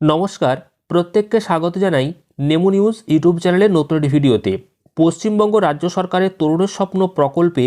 নমস্কার, প্রত্যেককে স্বাগত জানাই নেমু নিউজ ইউটিউব চ্যানেলের নতুন একটি ভিডিওতে। পশ্চিমবঙ্গ রাজ্য সরকারের তরুণের স্বপ্ন প্রকল্পে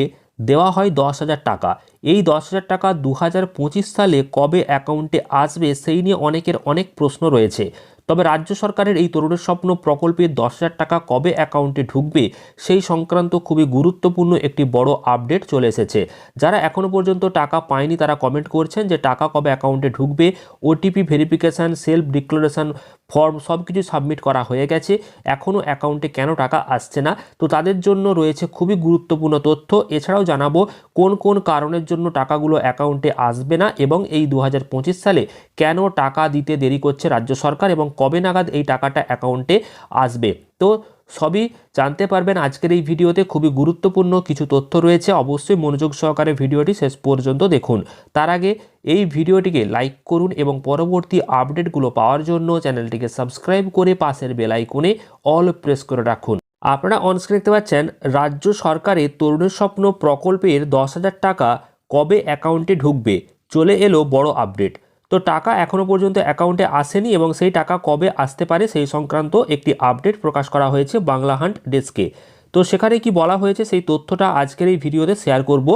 দেওয়া হয় দশ হাজার টাকা। এই দশ হাজার টাকা দু হাজার পঁচিশ সালে কবে অ্যাকাউন্টে আসবে সেই নিয়ে অনেকের অনেক প্রশ্ন রয়েছে। তবে রাজ্য সরকারের এই তরুণের স্বপ্ন প্রকল্পে দশ হাজার টাকা কবে অ্যাকাউন্টে ঢুকবে, সেই সংক্রান্ত খুবই গুরুত্বপূর্ণ একটি বড় আপডেট চলে এসেছে। যারা এখনও পর্যন্ত টাকা পায়নি, তারা কমেন্ট করছেন যে টাকা কবে অ্যাকাউন্টে ঢুকবে, OTP, verification, self declaration form সব কিছু সাবমিট করা হয়ে গেছে। এখনও অ্যাকাউন্টে কেন টাকা আসছে না? তো তাদের জন্য রয়েছে খুবই গুরুত্বপূর্ণ তথ্য। এছাড়াও জানাব কোন কোন কারণের জন্য টাকাগুলো অ্যাকাউন্টে আসবে না এবং এই দু হাজার পঁচিশ সালে কেন টাকা দিতে দেরি করছে রাজ্য সরকার এবং কবে নাগাদ এই টাকাটা অ্যাকাউন্টে আসবে? তো সবই জানতে পারবেন। আজকের এই ভিডিওতে খুবই গুরুত্বপূর্ণ কিছু তথ্য রয়েছে। অবশ্যই মনোযোগ সহকারে ভিডিওটি শেষ পর্যন্ত দেখুন। তার আগে এই ভিডিওটিকে লাইক করুন এবং পরবর্তী আপডেটগুলো পাওয়ার জন্য চ্যানেলটিকে সাবস্ক্রাইব করে পাশের বেল আইকনে অল প্রেস করে রাখুন। আপনারা অনস্ক্রিন দেখতে পাচ্ছেন, রাজ্য সরকারের তরুণের স্বপ্ন প্রকল্পের দশ হাজার টাকা কবে অ্যাকাউন্টে ঢুকবে? চলে এলো বড় আপডেট তো টাকা এখনও পর্যন্ত অ্যাকাউন্টে আসেনি এবং সেই টাকা কবে আসতে পারে সেই সংক্রান্ত একটি আপডেট প্রকাশ করা হয়েছে বাংলা হান্ট ডেস্কে। তো সেখানে কি বলা হয়েছে সেই তথ্যটা আজকের এই ভিডিওতে শেয়ার করব।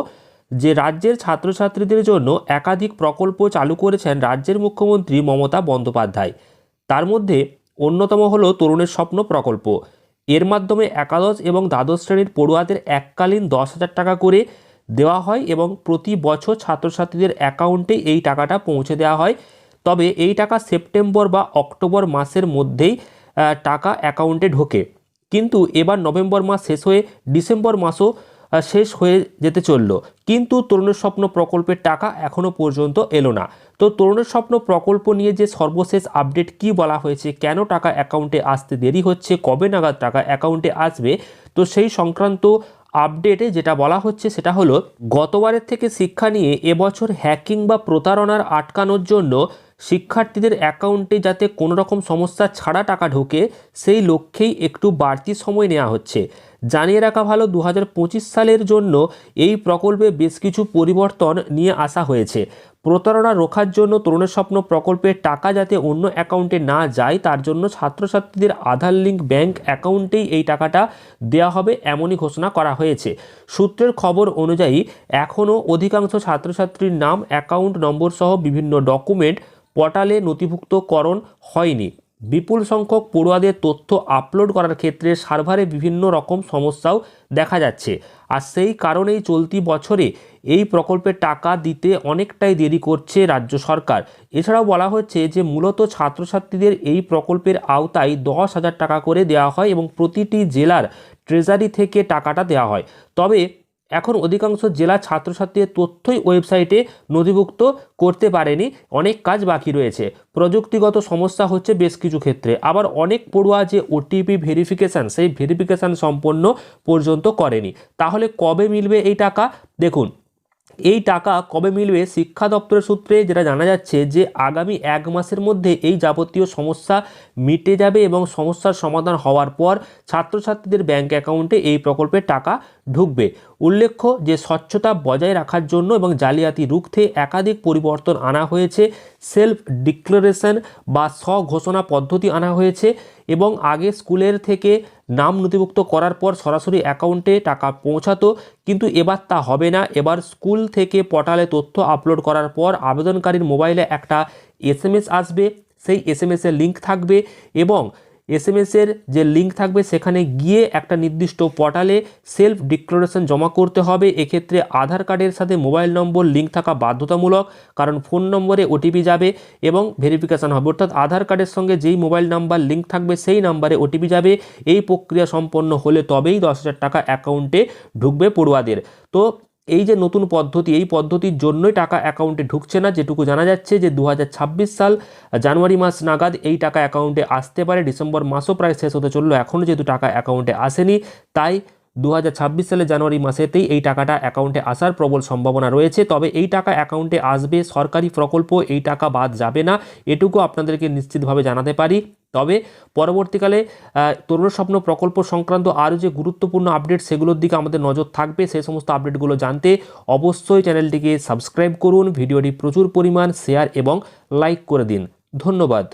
যে রাজ্যের ছাত্রছাত্রীদের জন্য একাধিক প্রকল্প চালু করেছেন রাজ্যের মুখ্যমন্ত্রী মমতা বন্দ্যোপাধ্যায়। তার মধ্যে অন্যতম হলো তরুণের স্বপ্ন প্রকল্প। এর মাধ্যমে একাদশ এবং দ্বাদশ শ্রেণির পড়ুয়াদের এককালীন দশ হাজার টাকা করে দেওয়া হয় এবং প্রতি বছর ছাত্রছাত্রীদের অ্যাকাউন্টে এই টাকাটা পৌঁছে দেওয়া হয়। তবে এই টাকা সেপ্টেম্বর বা অক্টোবর মাসের মধ্যেই টাকা অ্যাকাউন্টে ঢোকে। কিন্তু এবার নভেম্বর মাস শেষ হয়ে ডিসেম্বর মাসও শেষ হয়ে যেতে চলল। কিন্তু তরুণের স্বপ্ন প্রকল্পের টাকা এখনও পর্যন্ত এলো না। তো তরুণের স্বপ্ন প্রকল্প নিয়ে যে সর্বশেষ আপডেট কি বলা হয়েছে, কেন টাকা অ্যাকাউন্টে আসতে দেরি হচ্ছে, কবে নাগাদ টাকা অ্যাকাউন্টে আসবে, তো সেই সংক্রান্ত আপডেটে যেটা বলা হচ্ছে সেটা হলো, গতবারের থেকে শিক্ষা নিয়ে এবছর হ্যাকিং বা প্রতারণার আটকানোর জন্য শিক্ষার্থীদের অ্যাকাউন্টে যাতে কোনো রকম সমস্যা ছাড়া টাকা ঢোকে, সেই লক্ষ্যেই একটু বাড়তি সময় নেওয়া হচ্ছে। জানিয়ে রাখা ভালো দু হাজার পঁচিশ সালের জন্য এই প্রকল্পে বেশ কিছু পরিবর্তন নিয়ে আসা হয়েছে। প্রতারণা রোখার জন্য তরুণের স্বপ্ন প্রকল্পের টাকা যাতে অন্য অ্যাকাউন্টে না যায়, তার জন্য ছাত্রছাত্রীদের আধার লিঙ্ক ব্যাংক অ্যাকাউন্টেই এই টাকাটা দেওয়া হবে এমনই ঘোষণা করা হয়েছে। সূত্রের খবর অনুযায়ী, এখনও অধিকাংশ ছাত্রছাত্রীর নাম, অ্যাকাউন্ট নম্বর সহ বিভিন্ন ডকুমেন্ট পোর্টালে নথিভুক্তকরণ হয়নি। বিপুল সংখ্যক পড়ুয়াদের তথ্য আপলোড করার ক্ষেত্রে সার্ভারে বিভিন্ন রকম সমস্যাও দেখা যাচ্ছে। আর সেই কারণেই চলতি বছরে এই প্রকল্পের টাকা দিতে অনেকটাই দেরি করছে রাজ্য সরকার। এছাড়াও বলা হচ্ছে যে, মূলত ছাত্রছাত্রীদের এই প্রকল্পের আওতায় দশ হাজার টাকা করে দেওয়া হয় এবং প্রতিটি জেলার ট্রেজারি থেকে টাকাটা দেওয়া হয়। তবে এখন অধিকাংশ জেলা ছাত্রছাত্রীদের তথ্যই ওয়েবসাইটে নথিভুক্ত করতে পারেনি, অনেক কাজ বাকি রয়েছে। প্রযুক্তিগত সমস্যা হচ্ছে বেশ কিছু ক্ষেত্রে। আবার অনেক পড়ুয়া যে ওটিপি ভেরিফিকেশান সেই ভেরিফিকেশান সম্পন্ন পর্যন্ত করেনি। তাহলে কবে মিলবে এই টাকা? দেখুন এই টাকা কবে মিলবে শিক্ষা দপ্তরের সূত্রে যেটা জানা যাচ্ছে যে আগামী এক মাসের মধ্যে এই যাবতীয় সমস্যা মিটে যাবে এবং সমস্যার সমাধান হওয়ার পর ছাত্রছাত্রীদের ব্যাংক অ্যাকাউন্টে এই প্রকল্পের টাকা ঢুকবে। উল্লেখ্য যে স্বচ্ছতা বজায় রাখার জন্য এবং জালিয়াতি রুখতে একাধিক পরিবর্তন আনা হয়েছে, সেলফ ডিক্লারেশন বা স্বঘোষণা পদ্ধতি আনা হয়েছে। এবং আগে স্কুলের থেকে নাম নথিভুক্ত করার পর সরাসরি অ্যাকাউন্টে টাকা পৌঁছাতো, কিন্তু এবার তা হবে না। এবার স্কুল থেকে পটালে তথ্য আপলোড করার পর আবেদনকারীর মোবাইলে একটা এসএমএস আসবে। সেই এসএমএসের লিঙ্ক থাকবে এবং এসএমএসের যে লিঙ্ক থাকবে, সেখানে গিয়ে একটা নির্দিষ্ট পোর্টালে সেলফ ডিক্লারেশন জমা করতে হবে। এক্ষেত্রে আধার কার্ডের সাথে মোবাইল নম্বর লিঙ্ক থাকা বাধ্যতামূলক, কারণ ফোন নম্বরে ওটিপি যাবে এবং ভেরিফিকেশান হবে। অর্থাৎ আধার কার্ডের সঙ্গে যেই মোবাইল নাম্বার লিঙ্ক থাকবে, সেই নাম্বারে ওটিপি যাবে। এই প্রক্রিয়া সম্পন্ন হলে তবেই দশ হাজার টাকা অ্যাকাউন্টে ঢুকবে পড়ুয়াদের। তো এই যে নতুন পদ্ধতি, এই পদ্ধতির জন্যই টাকা অ্যাকাউন্টে ঢুকছে না, যেটুকু জানা যাচ্ছে যে দু হাজার ছাব্বিশ সাল জানুয়ারি মাস নাগাদ এই টাকা অ্যাকাউন্টে আসতে পারে। ডিসেম্বর মাসও প্রায় শেষ হতে চলল। এখনও যেহেতু টাকা অ্যাকাউন্টে আসেনি, তাই দু সালে জানুয়ারি মাসেতেই এই টাকাটা অ্যাকাউন্টে আসার প্রবল সম্ভাবনা রয়েছে। তবে এই টাকা অ্যাকাউন্টে আসবে, সরকারি প্রকল্প, এই টাকা বাদ যাবে না, এটুকু আপনাদেরকে নিশ্চিতভাবে জানাতে পারি। তবে পরবর্তীকালে তরুণ স্বপ্ন প্রকল্প সংক্রান্ত আরও যে গুরুত্বপূর্ণ আপডেট সেগুলোর দিকে আমাদের নজর থাকবে সেই সমস্ত আপডেটগুলো জানতে অবশ্যই চ্যানেলটিকে সাবস্ক্রাইব করুন, ভিডিওটি প্রচুর পরিমাণ শেয়ার এবং লাইক করে দিন। ধন্যবাদ।